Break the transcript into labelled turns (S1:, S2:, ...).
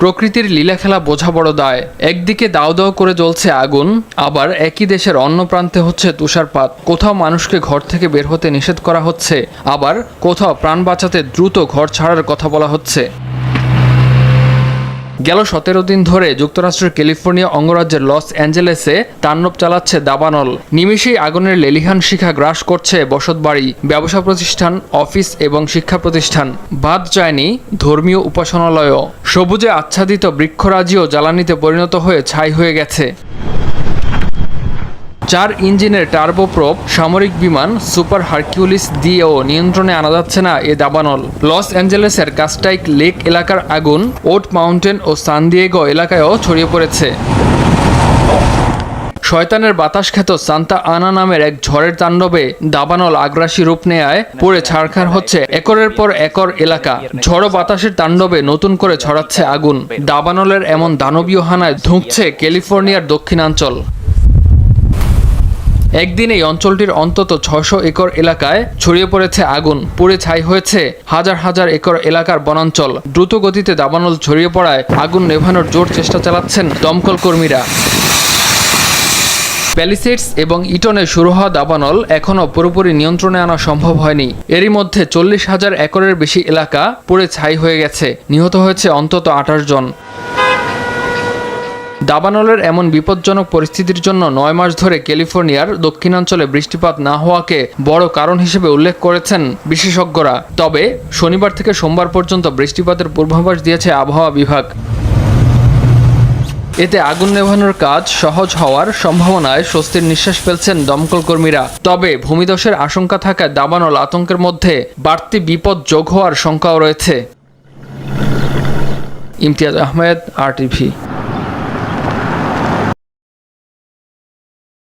S1: প্রকৃতির লীলা খেলা বোঝা বড় দায়। একদিকে দাও দাও করে জ্বলছে আগুন, আবার একই দেশের অন্য প্রান্তে হচ্ছে তুষারপাত। কোথাও মানুষকে ঘর থেকে বের হতে নিষেধ করা হচ্ছে, আবার কোথাও প্রাণ বাঁচাতে দ্রুত ঘর ছাড়ার কথা বলা হচ্ছে। গেল সতেরো দিন ধরে যুক্তরাষ্ট্রের ক্যালিফোর্নিয়া অঙ্গরাজ্যের লস অ্যাঞ্জেলেসে তাণ্ডব চালাচ্ছে দাবানল। নিমিষেই আগুনের লেলিহান শিখা গ্রাস করছে বসতবাড়ি, ব্যবসা প্রতিষ্ঠান, অফিস এবং শিক্ষা প্রতিষ্ঠান। বাদ যায়নি ধর্মীয় উপাসনালয়ও। সবুজে আচ্ছাদিত বৃক্ষরাজিও জ্বালানিতে পরিণত হয়ে ছাই হয়ে গেছে। চার ইঞ্জিনের টার্বোপ্রোপ সামরিক বিমান, সুপার হারকিউলিস দিয়েও নিয়ন্ত্রণে আনা যাচ্ছে না এ দাবানল। লস অ্যাঞ্জেলেসের কাস্টাইক লেক এলাকার আগুন ওট মাউন্টেন ও সান দিয়েগো এলাকায়ও ছড়িয়ে পড়েছে। শয়তানের বাতাস খ্যাত সান্তা আনা নামের এক ঝড়ের তাণ্ডবে দাবানল আগ্রাসী রূপ নেয় পড়ে ছাড়খাড় হচ্ছে একরের পর একর এলাকা। ঝড়ো বাতাসের তাণ্ডবে নতুন করে ছড়াচ্ছে আগুন। দাবানলের এমন দানবীয় হানায় ধুঁকছে ক্যালিফোর্নিয়ার দক্ষিণাঞ্চল। একদিন এই অঞ্চলটির অন্তত ছশো একর এলাকায় ছড়িয়ে পড়েছে আগুন। পুড়ে ছাই হয়েছে হাজার হাজার একর এলাকার বনাঞ্চল। দ্রুত গতিতে দাবানল ছড়িয়ে পড়ায় আগুন নেভানোর জোর চেষ্টা চালাচ্ছেন দমকল কর্মীরা। প্যালিসেডস এবং ইটনে শুরু হওয়া দাবানল এখনও পুরোপুরি নিয়ন্ত্রণে আনা সম্ভব হয়নি। এরই মধ্যে চল্লিশ হাজার একরের বেশি এলাকা পুড়ে ছাই হয়ে গেছে। নিহত হয়েছে অন্তত আঠাশ জন। দাবানলের এমন বিপজ্জনক পরিস্থিতির জন্য নয় মাস ধরে ক্যালিফোর্নিয়ার দক্ষিণাঞ্চলে বৃষ্টিপাত না হওয়াকে বড় কারণ হিসেবে উল্লেখ করেছেন বিশেষজ্ঞরা। তবে শনিবার থেকে সোমবার পর্যন্ত বৃষ্টিপাতের পূর্বাভাস দিয়েছে আবহাওয়া বিভাগ। এতে আগুন নেভানোর কাজ সহজ হওয়ার সম্ভাবনায় স্বস্তির নিঃশ্বাস ফেলছেন দমকল কর্মীরা। তবে ভূমিধসের আশঙ্কা থাকায় দাবানল আতঙ্কের মধ্যে বাড়তি বিপদ যোগ হওয়ার শঙ্কাও রয়েছে। ইমতিয়াজ আহমেদ, আর টিভি